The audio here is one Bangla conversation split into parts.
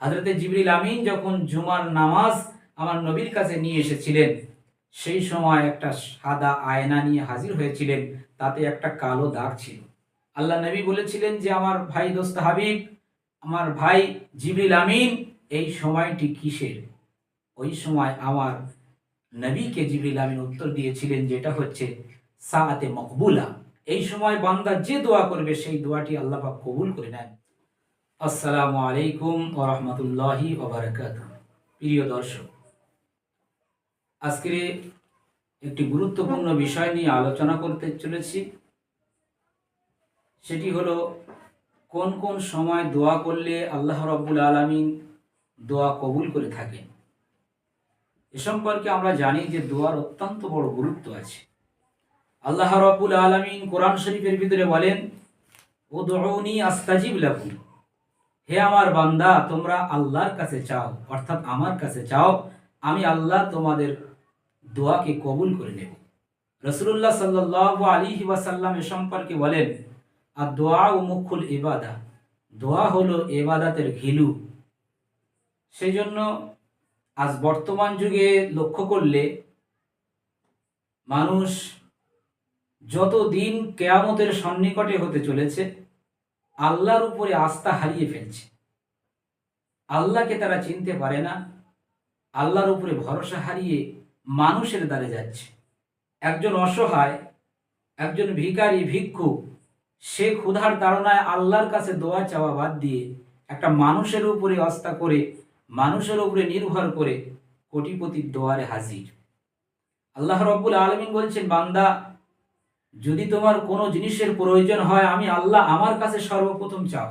হাজরতে জিবরিল আমিন যখন জুমার নামাজ আমার নবীর কাছে নিয়ে এসেছিলেন, সেই সময় একটা সাদা আয়না নিয়ে হাজির হয়েছিলেন, তাতে একটা কালো দাগ ছিল। আল্লাহ নবী বলেছিলেন যে, আমার ভাই দোস্ত হাবিব, আমার ভাই জিবরিল আমিন, এই সময়টি কিসের? ওই সময় আমার নবীকে জিবরিল আমিন উত্তর দিয়েছিলেন, যেটা হচ্ছে, সাআতে মকবুলা। এই সময় বান্দা যে দোয়া করবে, সেই দোয়াটি আল্লাহ পাক কবুল করে নেন। আসসালামু আলাইকুম ও রহমতুল্লাহি প্রিয় দর্শক আজকে একটি গুরুত্বপূর্ণ বিষয় নিয়ে আলোচনা করতে চলেছি। সেটি হলো, কোন কোন সময় দোয়া করলে আল্লাহ রব্বুল আলমিন দোয়া কবুল করে থাকেন? এ সম্পর্কে আমরা জানি যে দোয়ার অত্যন্ত বড় গুরুত্ব আছে। আল্লাহ রব্বুল আলমিন কোরআন শরীফের ভিতরে বলেন ও দৌনি আস্তাজিব লাকুম। হে আমার বান্দা, তোমরা আল্লাহর কাছে চাও, অর্থাৎ আমার কাছে চাও, আমি আল্লাহ তোমাদের দোয়াকে কবুল করে নেব। রসুল্লাহ সাল্লাহ আলী ওয়াসাল্লাম এ সম্পর্কে বলেন আর দোয়া ও মুখুল এবাদা দোয়া হলো এবাদাতের ঘিলু। সেই জন্য আজ বর্তমান যুগে লক্ষ্য করলে মানুষ যত দিন কেয়ামতের সন্নিকটে হতে চলেছে আল্লাহর উপরে আস্থা হারিয়ে ফেলছে। আল্লাহকে তারা চিনতে পারে না, আল্লাহর উপরে ভরসা হারিয়ে মানুষের দ্বারে যাচ্ছে। একজন অসহায়, একজন ভিখারি ভিক্ষুক সে ক্ষুধার তাড়নায় আল্লাহর কাছে দোয়া চাওয়া বাদ দিয়ে একটা মানুষের উপরে আস্থা করে, মানুষের উপরে নির্ভর করে কোটিপতির দোয়ারে হাজির। আল্লাহ রব্বুল আলমিন বলছেন, বান্দা যদি তোমার কোনো জিনিসের প্রয়োজন হয়, আমি আল্লাহ আমার কাছে সর্বপ্রথম চাও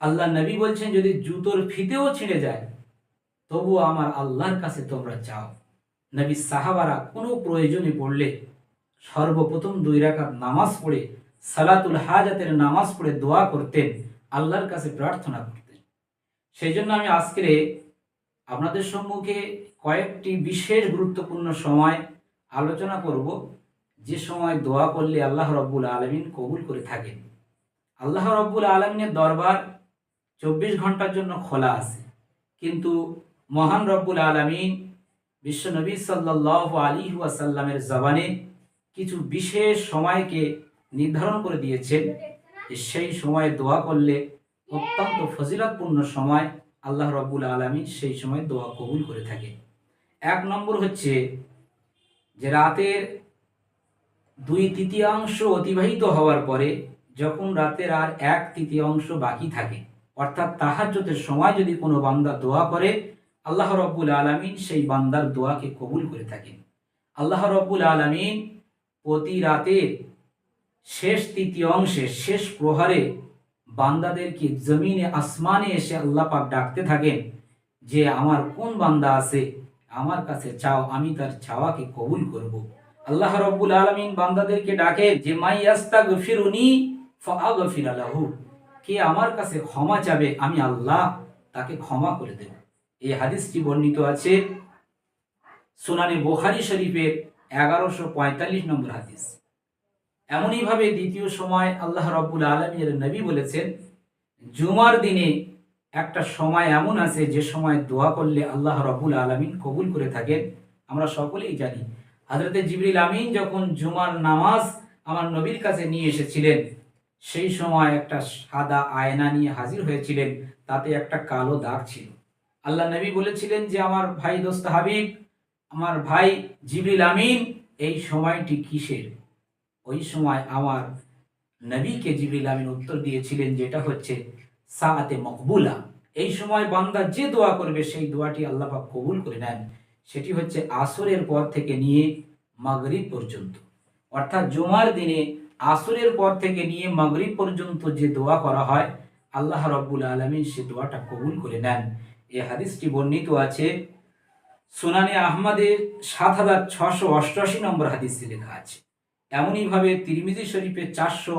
আল্লাহ নবী বলছেন, যদি জুতোর ফিতেও ছিঁড়ে যায় তবুও আমার আল্লাহর কাছে তোমরা চাও। নবী সাহাবারা কোনো প্রয়োজনে পড়লে, সর্বপ্রথম দুই রাকাত নামাজ পড়ে, সালাতুল হাজাতের নামাজ পড়ে দোয়া করতেন, আল্লাহর কাছে প্রার্থনা করতেন। সেই জন্য আমি আজকে আপনাদের সম্মুখে কয়েকটি বিশেষ গুরুত্বপূর্ণ সময় আলোচনা করব। যে সময় দোয়া করলে আল্লাহ রব্বুল আলমিন কবুল করে থাকেন। আল্লাহ রব্বুল আলমিনের দরবার চব্বিশ ঘণ্টার জন্য খোলা আছে। কিন্তু মহান রব্বুল আলমিন বিশ্বনবী সাল্লাহ আলী ওয়াসাল্লামের জবানে কিছু বিশেষ সময়কে নির্ধারণ করে দিয়েছেন। সেই সময়ে দোয়া করলে অত্যন্ত ফজিলতপূর্ণ সময় আল্লাহ রব্বুল আলমিন সেই সময় দোয়া কবুল করে থাকে এক নম্বর হচ্ছে যে রাতের দুই তৃতীয়াংশ অতিবাহিত হওয়ার পরে যখন রাতের আর এক তৃতীয়াংশ বাকি থাকে, অর্থাৎ তাহাজ্যতের সময় যদি কোনো বান্দা দোয়া করে, আল্লাহ রব্বুল আলমিন সেই বান্দার দোয়াকে কবুল করে থাকেন আল্লাহ রব্বুল আলমিন প্রতি রাতের শেষ তৃতীয় অংশে শেষ প্রহারে বান্দাদেরকে জমিনে, আসমানে এসে আল্লাহ পাক ডাকতে থাকেন যে, আমার কোন বান্দা আছে আমার কাছে চাও, আমি তার চাওয়াকে কবুল করব। আল্লাহ রব্বুল আলমিন বান্দাদেরকে ডাকে যে, মাই আস্তা গফিরুনি ফির আলাহু কে আমার কাছে ক্ষমা চাবে, আমি আল্লাহ তাকে ক্ষমা করে দেব। এই হাদিসটি বর্ণিত আছে সোনানি বোখারি শরীফের এগারোশো পঁয়তাল্লিশ নম্বর হাদিস। এমনইভাবে দ্বিতীয় সময় আল্লাহ রব্বুল আলমীর নবী বলেছেন, জুমার দিনে একটা সময় এমন আছে যে সময় দোয়া করলে আল্লাহ রব্বুল আলমিন কবুল করে থাকেন। আমরা সকলেই জানি হাজরতে জিবরিল আমিন যখন জুমার নামাজ আমার নবীর কাছে নিয়ে এসেছিলেন, সেই সময় একটা সাদা আয়না নিয়ে হাজির হয়েছিলেন, তাতে একটা কালো দাগ ছিল। আল্লাহ নবী বলেছিলেন যে, আমার ভাই দোস্ত হাবিব, আমার ভাই জিবরিল আমিন, এই সময়টি কিসের? ওই সময় আমার নবীকে জিবরিল আমিন উত্তর দিয়েছিলেন, যেটা হচ্ছে, সাআতে মকবুলা। এই সময় বান্দা যে দোয়া করবে, সেই দোয়াটি আল্লাহ কবুল করে নেন। সেটি হচ্ছে আসরের পর থেকে নিয়ে মাগরিব পর্যন্ত। অর্থাৎ জুমার দিনে আসরের পর থেকে নিয়ে মাগরিব পর্যন্ত যে দোয়া করা হয়, আল্লাহ রব্বুল আলমিন সে দোয়াটা কবুল করে নেন। এই হাদিসটি বর্ণিত আছে, সুনানে আহমদের সাত হাজার ছশো অষ্টআশি নম্বর হাদিসে লেখা আছে। এমনইভাবে তিরমিজি শরীফের চারশো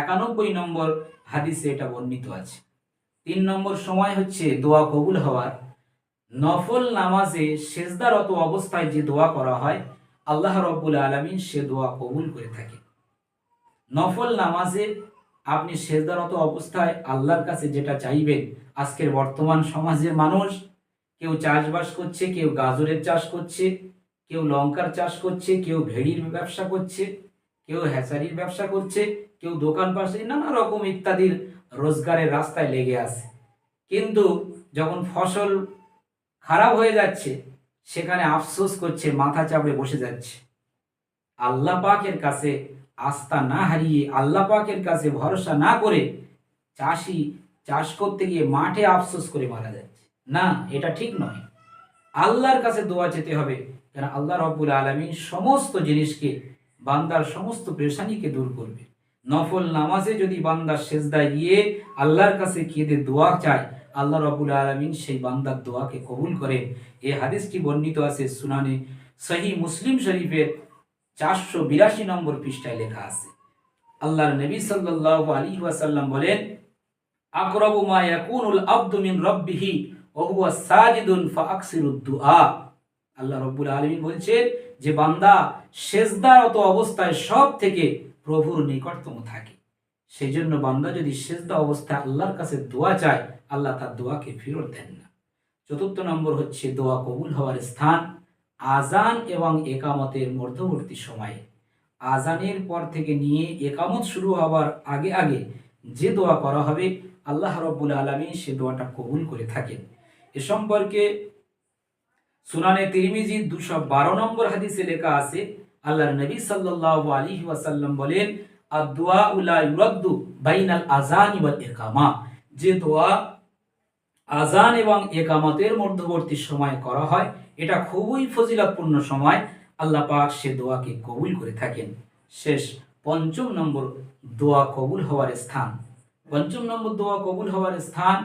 একানব্বই নম্বর হাদিসে এটা বর্ণিত আছে। তিন নম্বর সময় হচ্ছে দোয়া কবুল হওয়ার। নফল নামাজে সেজদারত অবস্থায় যে দোয়া করা হয়, আল্লাহ রব্বুল আলমিন সে দোয়া কবুল করে থাকে। নফল নামাজে আপনি সেজদারত অবস্থায় আল্লাহর কাছে যেটা চাইবেন, আজকের বর্তমান সমাজের মানুষ, কেউ চাষবাস করছে, কেউ গাজরের চাষ করছে, কেউ লঙ্কার চাষ করছে, কেউ ভেড়ির ব্যবসা করছে, কেউ হ্যাচারির ব্যবসা করছে, কেউ দোকান পাশে, নানা রকম ইত্যাদির রোজগারের রাস্তায় লেগে আছে। কিন্তু যখন ফসল খারাপ হয়ে যাচ্ছে, সেখানে আফসোস করছে, মাথা চাপড়ে বসে যাচ্ছে। আল্লাহ পাকের কাছে আস্থা না হারিয়ে, আল্লাহ পাকের কাছে ভরসা না করে চাষি চাষ করতে গিয়ে মাঠে আফসোস করে মারা যাচ্ছে। না, এটা ঠিক নয়। আল্লাহর কাছে দোয়া যেতে হবে, কেন আল্লাহ রব্বুল আলমী সমস্ত জিনিসকে, বান্দার সমস্ত পেশানিকে দূর করবে। নফল নামাজে যদি বান্দার সেজদায় গিয়ে আল্লাহর কাছে কেঁদে দোয়া চায় আল্লাহ রবুল আলমিন সেই বান্দার দোয়াকে কবুল করেন। এই হাদিসটি বর্ণিত আছে সুনানে সহি মুসলিম শরীফের চারশো বিরাশি নম্বর পৃষ্ঠায় লেখা আছে। আল্লাহর নবী সাল্লাল্লাহু আলাইহি ওয়াসাল্লাম বলেন, আকরাবু মা ইয়াকুনুল রাব্বিহি ওয়া হুয়া সাজিদুন ফাআকসিরুদ দুআ। আল্লাহ রব্বুল আলামিন বলছেন যে বান্দা সেজদারত অবস্থায় সব থেকে প্রভুর নিকটতম থাকে। সেই জন্য বান্দা যদি সেজদা অবস্থায় আল্লাহর কাছে দোয়া চায়, আল্লাহ তার দোয়াকে ফেরত দেন না। চতুর্থ নম্বর হচ্ছে দোয়া কবুল হওয়ার স্থান। আজান এবং একামতের মধ্যবর্তী সময়ে। আজানের পর থেকে নিয়ে একামত শুরু হওয়ার আগে আগে যে দোয়া করা হবে, আল্লাহ রব্বুল আলমী সে দোয়াটা কবুল করে থাকেন। এ সম্পর্কে সুনানে তিরমিজি দুশো বারো নম্বর হাদিসে লেখা আছে, আল্লাহর নবী সাল্লাল্লাহু আলাইহি ওয়াসাল্লাম বলেন আদুয়া উলা ইউরাদ্দু বাইনাল আজান ওয়াল ইকামা। যে দোয়া আজান এবং একামতের মধ্যবর্তী সময় করা হয়, এটা খুবই ফজিলতপূর্ণ সময়। আল্লাহ পাক সে দোয়াকে কবুল করে থাকেন। শেষ পঞ্চম নম্বর দোয়া কবুল হওয়ার স্থান। পঞ্চম নম্বর দোয়া কবুল হওয়ার স্থান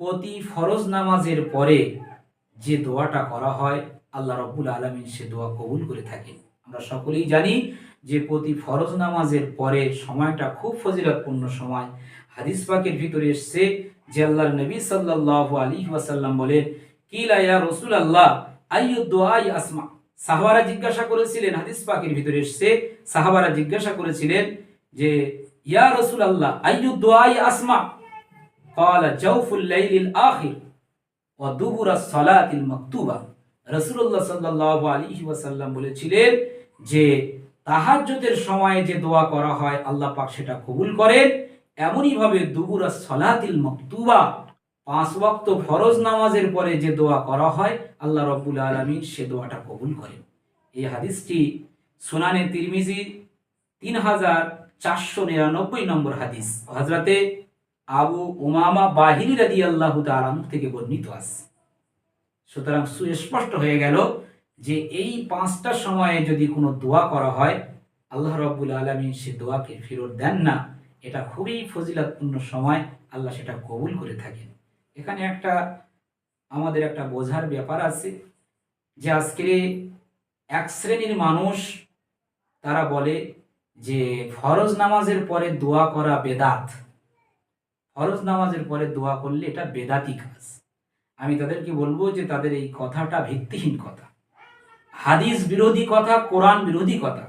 প্রতি ফরজ নামাজের পরে যে দোয়াটা করা হয়, আল্লাহ রব্বুল আলমিন সে দোয়া কবুল করে থাকেন। আমরা সকলেই জানি যে প্রতি ফরজ নামাজের পরে সময়টা খুব ফজিলতপূর্ণ সময় হাদিস পাকের ভিতরে এসছে যে আল্লাহর নবী সাল্লাল্লাহু আলাইহি ওয়াসাল্লাম বলেন কিলা ইয়া রাসূল আল্লাহ আইয়ু দুআই আসমা সাহাবারা জিজ্ঞাসা করেছিলেন হাদিস পাকের ভিতরে এসছে সাহাবারা জিজ্ঞাসা করেছিলেন যে ইয়া রাসূল আল্লাহ আইয়ু দুআই আসমা قال جوف الليل الآخر ওয়াদুবুরা সলাতিল মাকতুবা রসুল্লাহ সাল্লাহ আলী ওয়াসাল্লাম বলেছিলেন যে তাহাজ্জুদের সময়ে যে দোয়া করা হয়, আল্লাহ পাক সেটা কবুল করেন। এমনইভাবে দুবুরা সলাতিল মাকতুবা, পাঁচ ওয়াক্ত ফরজ নামাজের পরে যে দোয়া করা হয়, আল্লাহ রব্বুল আলমিন সে দোয়াটা কবুল করেন। এই হাদিসটি সুনানে তিরমিজি তিন হাজার চারশো নিরানব্বই নম্বর হাদিস হজরতে আবু উমামা বাহিরি রাদি আল্লাহ তালাম থেকে বর্ণিত আছে। সুতরাং সুস্পষ্ট হয়ে গেল যে এই পাঁচটা সময়ে যদি কোনো দোয়া করা হয়, আল্লাহ রব্বুল আলমী সে দোয়াকে ফেরত দেন না। এটা খুবই ফজিলাতপূর্ণ সময়, আল্লাহ সেটা কবুল করে থাকেন। এখানে একটা, আমাদের একটা বোঝার ব্যাপার আছে যে আজকে এক শ্রেণির মানুষ, তারা বলে যে ফরজ নামাজের পরে দোয়া করা বেদাত। ফরজ নামাজের পরে দোয়া করলে এটা বেদাতি কাজ। আমি তাদেরকে বলব যে তাদের এই কথাটা ভিত্তিহীন কথা। হাদিস বিরোধী কথা, কোরআন বিরোধী কথা।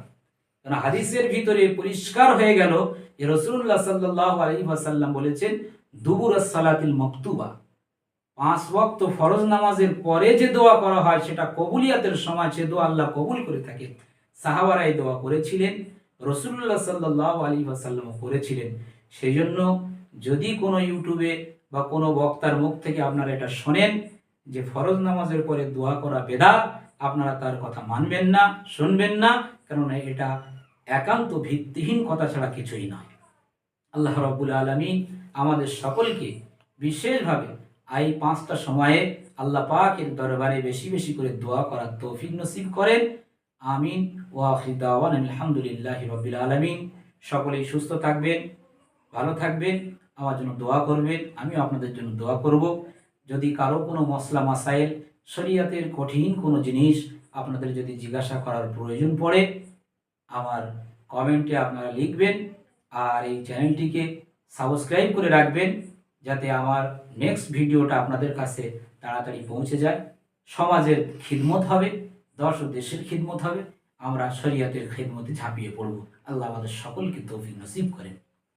হাদিসের ভিতরে পরিষ্কার হয়ে গেল যে রসুল্লাহ সাল্লাহ আলী বলেছেন, দুবুর সালাতিল মকতুবা। পাঁচ ওয়াক্ত ফরজ নামাজের পরে যে দোয়া করা হয়, সেটা কবুলিয়াতের সময় সে দোয়া আল্লাহ কবুল করে থাকে, সাহাবারা এই দোয়া করেছিলেন রসুল্লাহ সাল্লাহ আলী ওয়াসাল্লাম করেছিলেন। সেই জন্য যদি কোনো ইউটিউবে বা কোনো বক্তার মুখ থেকে আপনারা এটা শোনেন, যে ফরজ নামাজের পরে দোয়া করা বেদা আপনারা তার কথা মানবেন না, শুনবেন না, কেননা এটা একান্ত ভিত্তিহীন কথা ছাড়া কিছুই নয়। আল্লাহ রব্বুল আলমিন আমাদের সকলকে বিশেষভাবে এই পাঁচটা সময়ে আল্লাহ পাকের দরবারে বেশি বেশি করে দোয়া করার তৌফিক নসিব করেন। আমিন। ওয়াফিদাওয়ান আলহামদুলিল্লাহ রবিল আলমিন। সকলেই সুস্থ থাকবেন, ভালো থাকবেন, আমার জন্য দোয়া করবেন, আমিও আপনাদের জন্য দোয়া করব। যদি কারও কোনো মশলা মাসাইল শরিয়াতের কঠিন কোনো জিনিস আপনাদের যদি জিজ্ঞাসা করার প্রয়োজন পড়ে, আমার কমেন্টে আপনারা লিখবেন আর এই চ্যানেলটিকে সাবস্ক্রাইব করে রাখবেন যাতে আমার নেক্সট ভিডিওটা আপনাদের কাছে তাড়াতাড়ি পৌঁছে যায়। সমাজের খিদমত হবে দশ দেশের খিদমত হবে, আমরা শরিয়াতের খিদমতে ঝাঁপিয়ে পড়ব। আল্লাহ আমাদের সকলকে তৌফিক নসিব করেন।